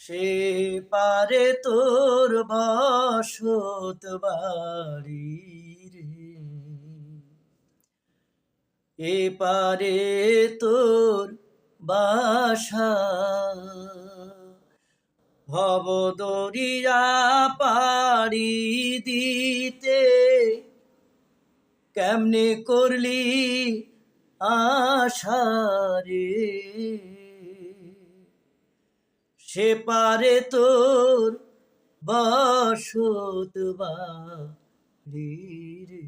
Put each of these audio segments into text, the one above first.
সে পারে তোর বসত বাড়ি এ পারে তোর বাসা। ভব দরিয়া পাড়ি দিতে কেমনে করলি আশারে সে পারে তোর বসত রে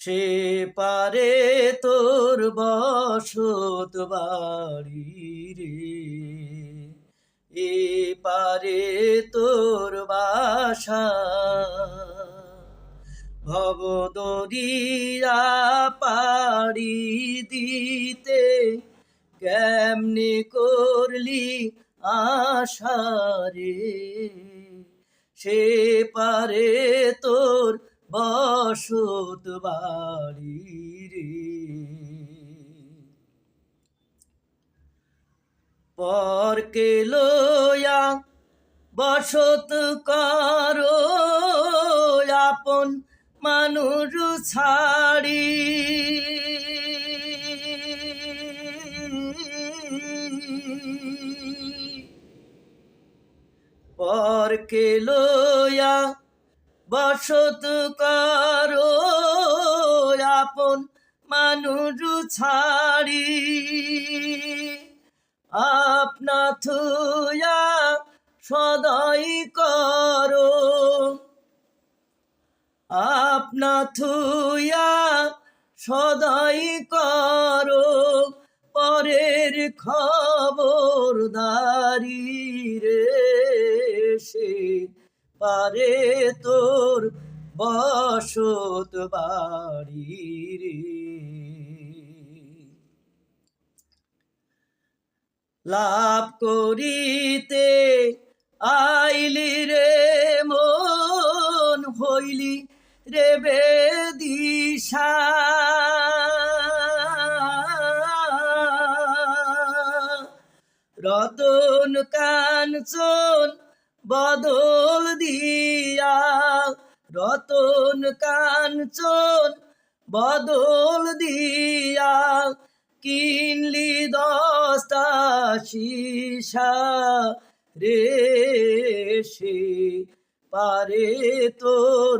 সে পারে তোর বসত বাড়ি রে এ পারে তোর বাসা ভব দরিয়া পাড়ি দিতে কেমনে করলি আশারে? সে পারে তোর বসত বাড়ি রে। পরকে লয়া বসত করো, আপন মানুষ ছাড়ি। পরকে লয়া বসত করো আপন মানুষ ছাড়ি আপনা থুয়া সদাই করো আপনা থুয়া সদাই করো পরের খবর খবরদারি রে পারে তোর বসত বাড়ি রে। লাভ করিতে আইলি রে মন, হইলি রে বেদিশা। রতন কাঞ্চন বদল রতন কাঞ্চন বদল দিয়া কিনলি দস্তা শিশা রে সে পারে তোর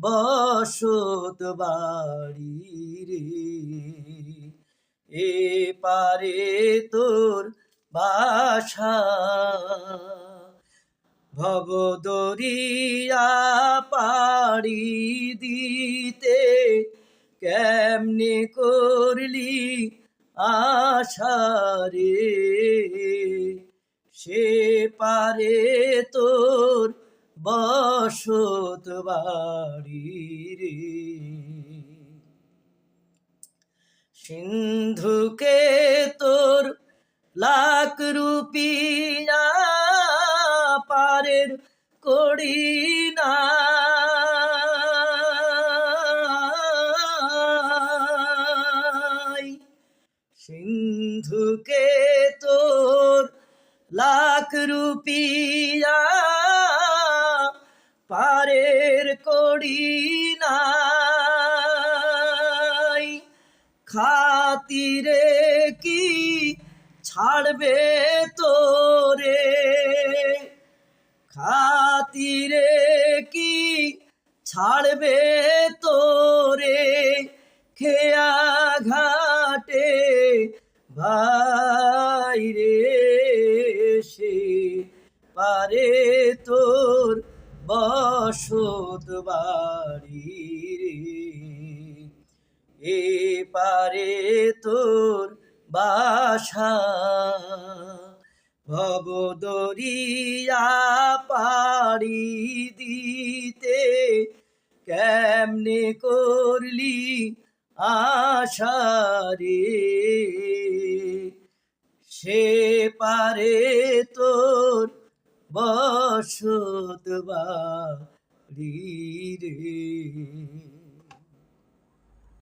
বসত বাড়ি রে। এ পারে তোর বাসা। ভব দরিয়া পাড়ি দিতে কেমনে করলি আশারে? সে পারে তোর বসত বাড়ি রে সিন্ধুকে তোর লাখ রুপিয়া করি না। সিন্ধুকে তোর লাখ রুপিয়া পারের করি না খাতিরে কি ছাড়বে তোরে? খাতিরে কি ছাড়বে তোরে? খেয়া ঘাটে ভাই রে সে পারে তোর বসত বাড়ি রে। এ পারে তোর বাসা ভব দরিয়া পাড়ি দিতে কেমনে করলি আশারে সে পারে তোর বসত বাড়ি রে।